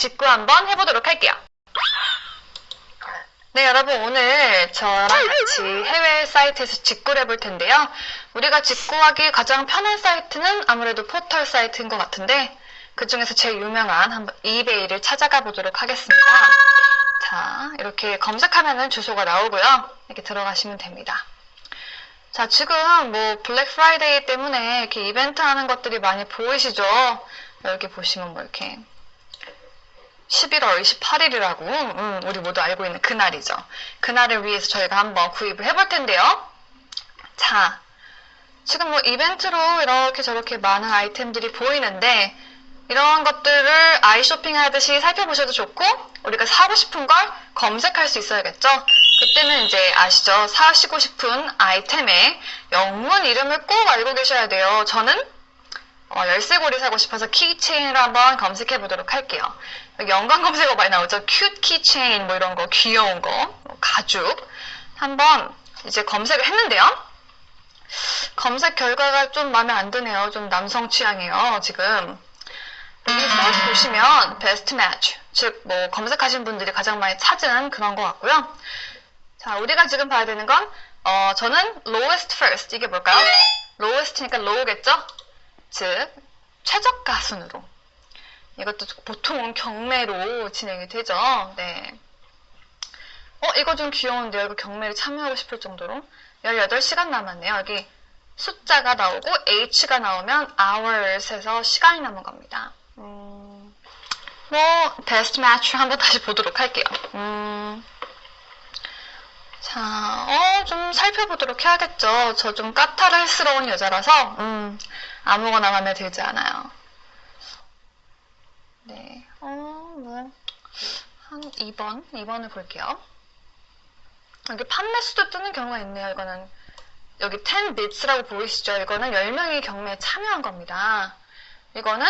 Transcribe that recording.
직구 한번 해보도록 할게요. 네, 여러분 오늘 저랑 같이 해외 사이트에서 직구를 해볼 텐데요. 우리가 직구하기 가장 편한 사이트는 아무래도 포털 사이트인 것 같은데 그 중에서 제일 유명한 한번 이베이를 찾아가 보도록 하겠습니다. 자, 이렇게 검색하면은 주소가 나오고요. 이렇게 들어가시면 됩니다. 자, 지금 뭐 블랙 프라이데이 때문에 이렇게 이벤트 하는 것들이 많이 보이시죠? 여기 보시면 뭐 이렇게 11월 28일이라고 음, 우리 모두 알고 있는 그날이죠. 그날을 위해서 저희가 한번 구입을 해볼 텐데요. 자, 지금 뭐 이벤트로 이렇게 저렇게 많은 아이템들이 보이는데 이런 것들을 아이 쇼핑 하듯이 살펴보셔도 좋고 우리가 사고 싶은 걸 검색할 수 있어야겠죠. 그때는 이제 아시죠? 사시고 싶은 아이템의 영문 이름을 꼭 알고 계셔야 돼요. 저는 어, 열쇠고리 사고 싶어서 키체인을 한번 검색해 보도록 할게요. 연관 검색어 많이 나오죠. 큐트 키체인 뭐 이런 거 귀여운 거 뭐 가죽 한번 이제 검색을 했는데요. 검색 결과가 좀 마음에 안 드네요. 좀 남성 취향이에요. 지금 여기 소스 보시면 베스트 매치 즉 뭐 검색하신 분들이 가장 많이 찾은 그런 것 같고요. 자 우리가 지금 봐야 되는 건 어, 저는 lowest first 이게 뭘까요? lowest니까 low겠죠? 즉 최저가 순으로 이것도 보통은 경매로 진행이 되죠. 네. 어, 이거 좀 귀여운데요. 이거 경매에 참여하고 싶을 정도로. 18시간 남았네요. 여기 숫자가 나오고 H가 나오면 hours에서 시간이 남은 겁니다. 음, 뭐, 베스트 매치 한번 다시 보도록 할게요. 음, 자, 어, 좀 살펴보도록 해야겠죠. 저 좀 까탈스러운 여자라서, 음, 아무거나 마음에 들지 않아요. 네, 어, 뭐, 한 2번, 2번을 볼게요. 여기 판매 수도 뜨는 경우가 있네요. 이거는, 여기 10bits라고 보이시죠? 이거는 10명이 경매에 참여한 겁니다. 이거는